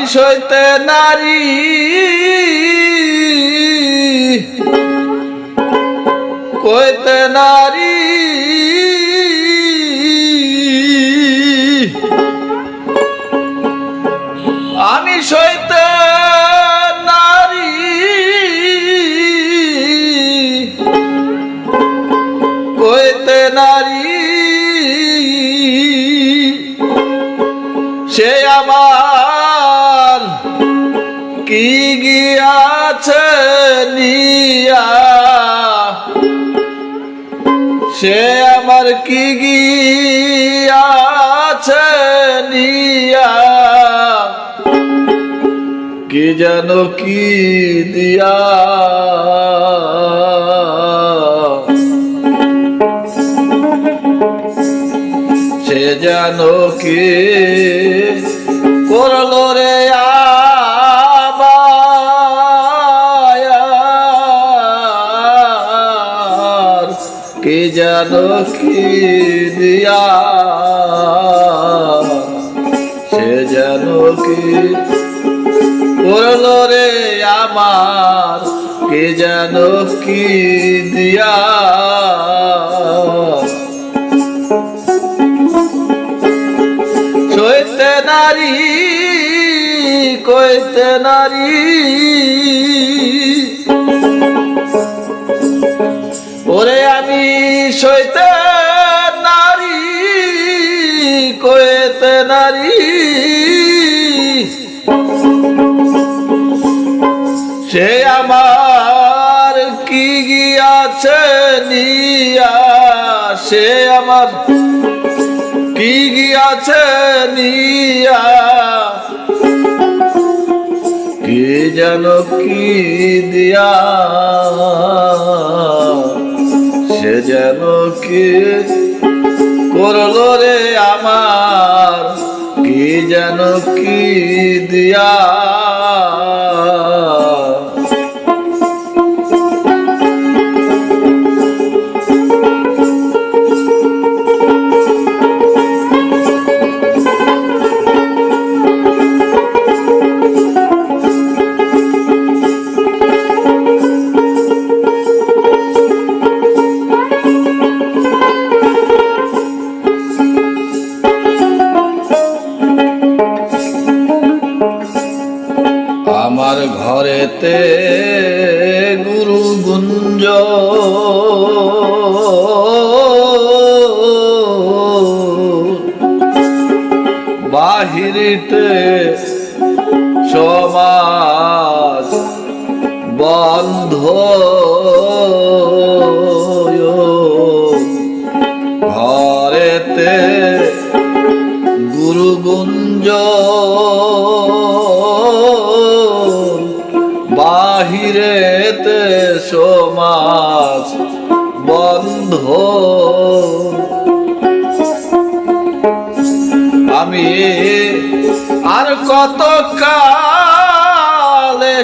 আমি সইতে নারী। কইতে নারী কি গিয়াছে নিয়া? সে আমার কি গিয়াছে নিয়া? কি যেন কি দিয়া? সে যেন কি করল কি দিয়া, সে যেন কি করল রে আমার, কে যেন কি দিয়া? সইতে নারী, কইতে নারী সইতে নারী, কইতে নারী। সে আমার কি গিয়াছে নিয়া, সে আমার কি গিয়াছে নিয়া। কি যেন কি দিয়া সে যেন কি করল রে আমার? কি যেন কি দিয়া আমার ঘরেতে গুরু গুঞ্জ বাহিরিতে সমাজ বন্ধ। আমি আর কত কালে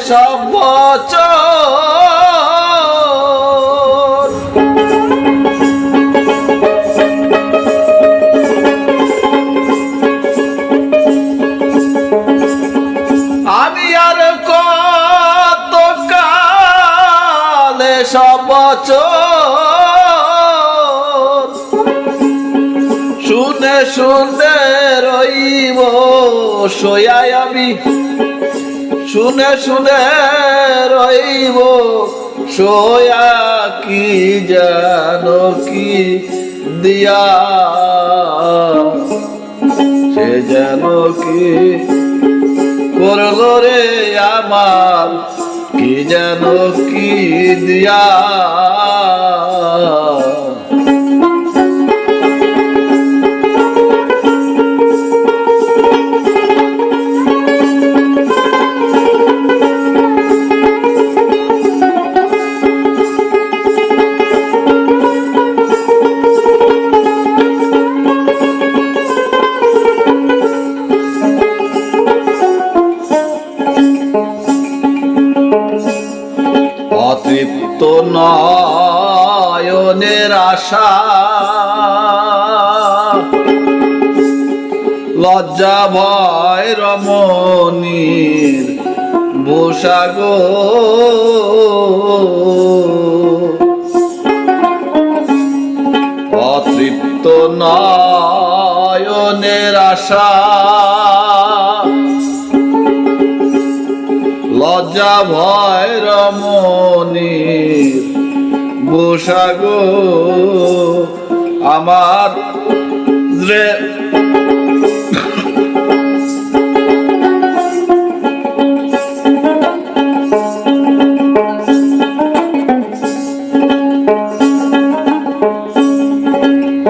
সব বছর? আমি আর সব বছর শুনে রইব, সয়াই আমি। শুনে শুনে রইব, সয়া কি জানো কি দিয়া। সে যেন কি করল রে আমার, কি যেন কি দিয়া। নয়নের আশা। লজ্জা ভয় রমণীর ভূষাগো অতৃপ্ত নয়নের আশা। লজ্জা ভয় রমণীর ভূষাগো আমার যে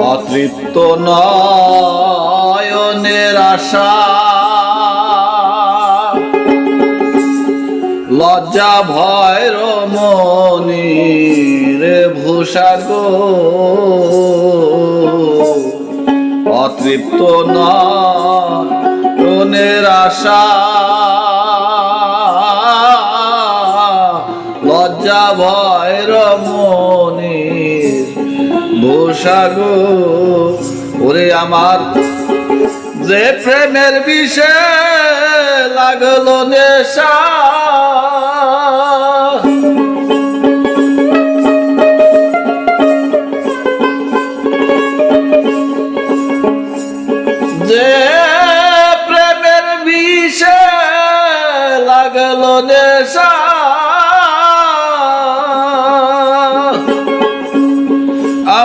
অতৃপ্ত নয়নের আশা লজ্জা ভয় রমণী রে ভূষাগো অতৃপ্ত নয়নের আশা। লজ্জা ভয় রমণীর ভূষাগো ওরে আমার, যে প্রেমের বিষে লাগল নেশা।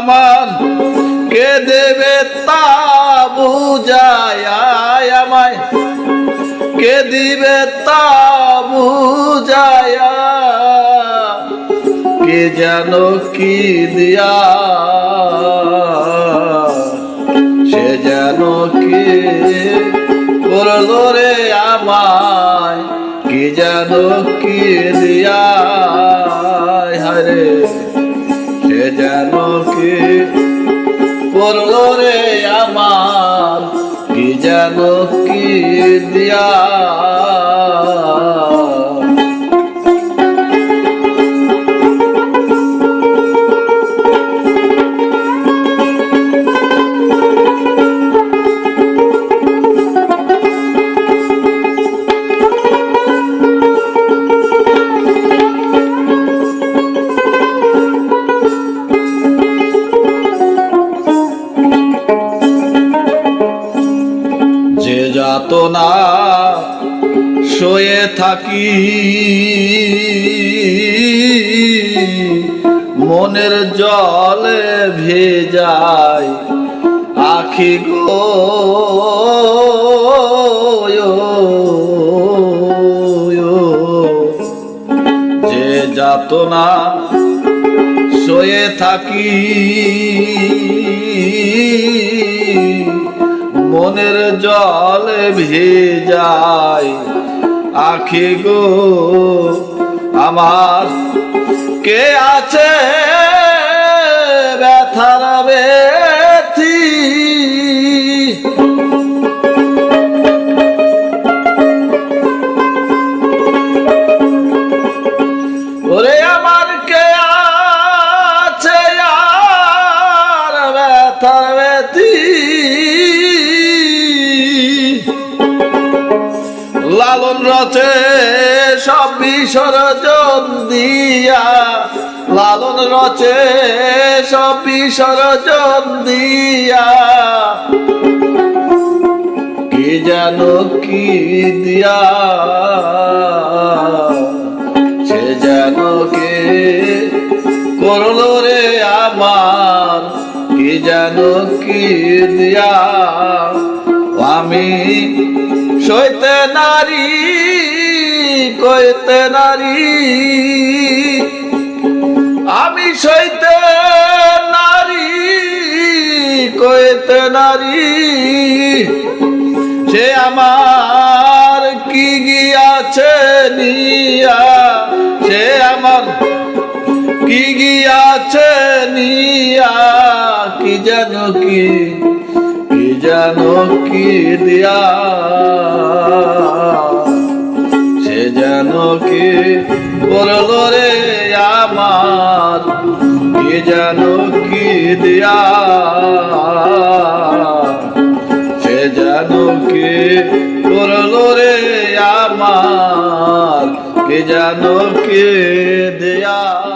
আমার কে দেবে তা বুঝায় আমায়। কে দিবে তা বুঝায় কে যেন কি দিয়া সে যেন কি করল রে আমায়। কি যেন কি দিয়া করল রে আমার কি যেন কি দিয়া থাকি। মনের জলে ভেজায় আখি গো। যে যাতনা শোয়ে থাকি। মনের জল ভেজায় আখি গো আমার কে আছে? লালন রচে, সব বিসর্জন দিয়া। লালন রচে, সব বিসর্জন দিয়া। কি যেন কি দিয়া, সে যেন কে করল রে আমার। কি যেন কি দিয়া আমি সইতে নারী, কইতে নারী। আমি সইতে নারী, কইতে নারী। সে আমার কি গিয়াছে নিয়া? সে আমার কি গিয়াছে নিয়া? কি যেন কি কি যেন কি দিয়া? সে যেন কি করল রে আমার? কি যেন কি দিয়া? সে যেন করল রে আমার? কে যেন কে দেয়া?